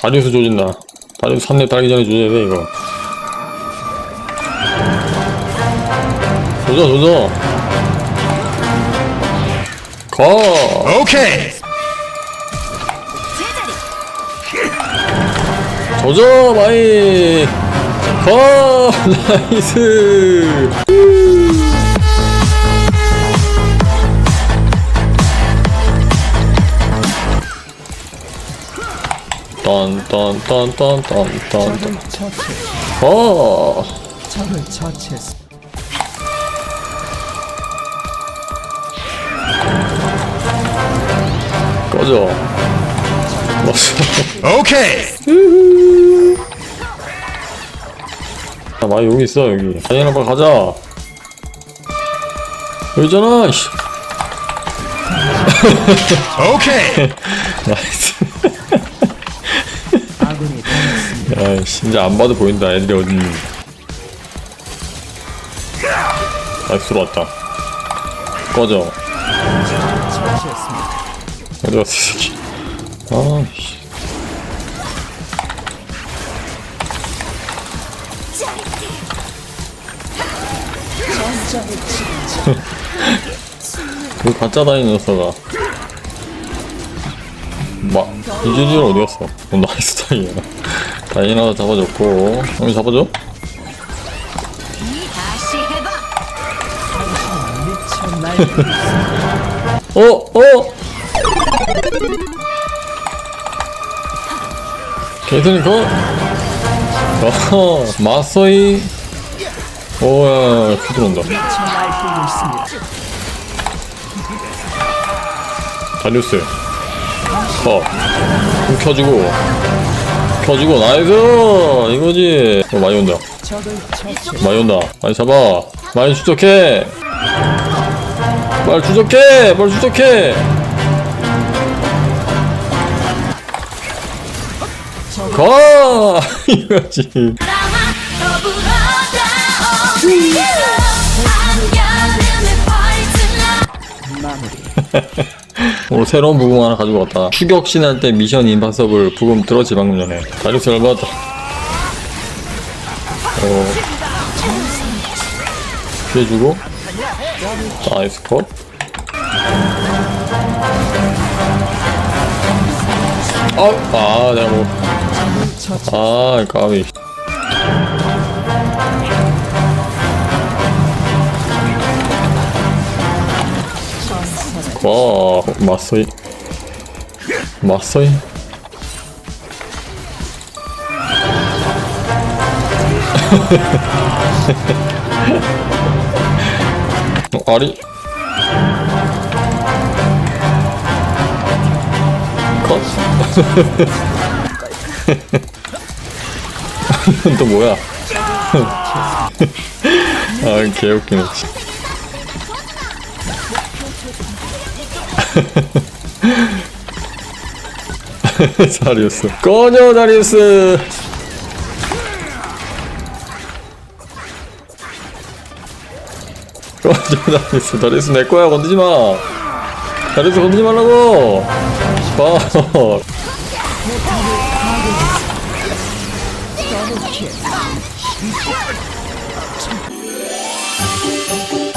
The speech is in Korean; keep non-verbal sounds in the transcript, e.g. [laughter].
다리우스 조진다. 다리우스 3렙 달기 전에 조져야 돼, 이거. 조져, 조져. 가! 오케이. 조져, 마이! 가! [laughs] 나이스! 딴, 딴. 적을 처치 가! 적을 처치했습니다. 꺼져. 왔어. 오케이. 아, 마이 여기 있어, 여기. 다니엘아, 빨리 가자. 여기 있잖아, 이씨. 오케이. [laughs] [laughs] 나이스. 아군이 당했습니다. 야, 진짜 안 봐도 보인다. 애들이 어디 있는지. 나이스 들어왔다. 꺼져. 처치했습니다. 이 새끼. 아, 씨. [laughs] 그 가짜 다니는 녀석아. 마, 이재준 어디 갔어? 어, 나이스 다이야. [laughs] 다이나 잡아줬고. 형이 잡아줘? 어, 어! 개선이 컷! 어허, 마서이. 오야, 피 들어온다. 미쳐 날뛰 컷. 힘 켜주고. 켜주고, 나이스! 이거지. 어, 많이 온다. 많이 온다. 많이 잡아. 많이 추적해. 빨리 추적해! 빨리 추적해! 가! [laughs] 이거지. [laughs] 마무리. 오늘 새로운 부금 하나 가지고 왔다. 추격신 할 때 미션 임파서블 부금 들었지 방금 전에. 다리우스 열받았다. 어. 피해주고. 나이스 컷. 아, 아, 내가 뭐. 아, 까비. 와, 마서이. 마서이. 어, 아리. 컷. 이건 [laughs] 또 뭐야? [laughs] 아, 개웃기네. [laughs] 다리우스. 꺼져, 다리우스! [laughs] 꺼져, 다리우스. 다리우스 내 거야, 건드지 마! 다리우스 건드지 말라고! 봐. [laughs]